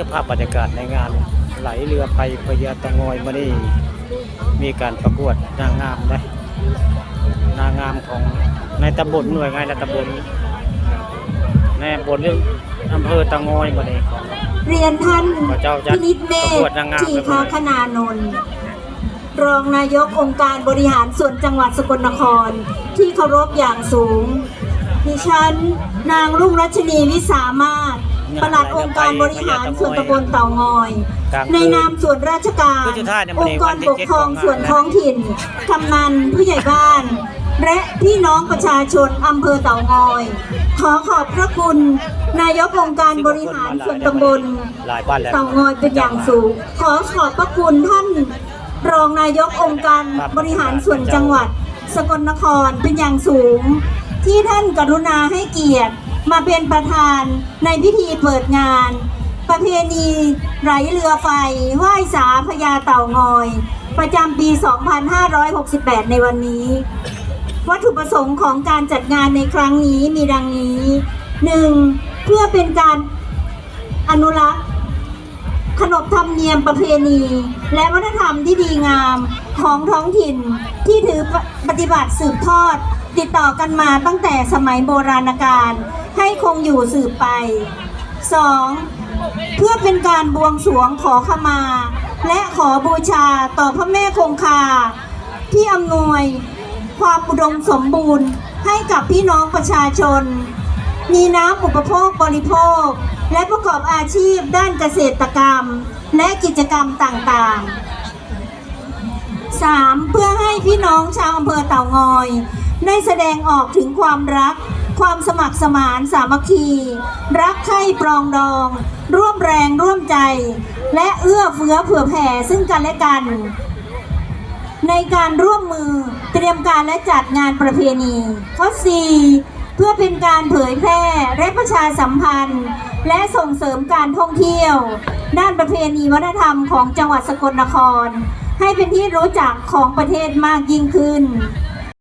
คือภาพบรรยากาศในงานไหลเรือไปพญาเตางอยมานี่มีการประกวดนางงามได้นางงามของในตำบลหน่วยงานในตำบลในตำบลเรื่องอำเภอเตางอยมานี่เรียนท่านพระเจ้าจัดพินิจเมประธกวดนางงามทีคาคณานนท์รองนายกองค์การบริหารส่วนจังหวัดสกลนคร ที่เคารพอย่างสูงดิฉันนางรุ่งรัชนีวิสามารถ ปลัดองค์การบริหารส่วนตำบลเต่างอย ในนามส่วนราชการคือสุดท้ายเนี่ยมัอนงค์กรวันที่ปกครองเจ็ดของงานส่วนท้องถิ่นกำนันผู้ใหญ่บ้าน และพี่น้องประชาชนอำเภอเต่างอย ขอขอบพระคุณ นายกองค์การบริหารส่วนตำบลหลายบ้านแล้วเต่างอยเป็นอย่างสูง ขอขอบพระคุณท่านรองนายกองค์การบริหารส่วนจังหวัด สกลนครเป็นอย่างสูง ที่ท่านกรุณาให้เกียรติ มาเป็นประธานในพิธีเปิดงาน ประเพณีไหลเรือไฟไหว้สาพญาเต่างอย ประจำปี 2568 ในวันนี้ วัตถุประสงค์ของการจัดงานในครั้งนี้มีดังนี้ 1. เพื่อเป็นการอนุรักษ์ขนบธรรมเนียมประเพณี และวัฒนธรรมที่ดีงามของท้องถิ่นที่ถือปฏิบัติสืบทอด ติดต่อกันมาตั้งแต่สมัยโบราณกาล ให้คงอยู่สืบไป 2. เพื่อเป็นการบวงสรวงขอขมา และขอบูชาต่อพระแม่คงคา ที่อำนวยความอุดมสมบูรณ์ให้กับพี่น้องประชาชน มีน้ำอุปโภคบริโภค และประกอบอาชีพด้านเกษตรกรรม และกิจกรรมต่างๆ 3. เพื่อให้พี่น้องชาวอำเภอเต่างอย ได้แสดงออกถึงความรัก ความสมัครสมานสามัคคี รักใคร่ปรองดอง ร่วมแรงร่วมใจ และเอื้อเฟื้อเผื่อแผ่ซึ่งกันและกัน ในการร่วมมือเตรียมการและจัดงานประเพณีข้อ4เพื่อเป็นการเผยแพร่และประชาสัมพันธ์ และส่งเสริมการท่องเที่ยว ด้านประเพณีวัฒนธรรมของจังหวัดสกลนคร ให้เป็นที่รู้จักของประเทศมากยิ่งขึ้น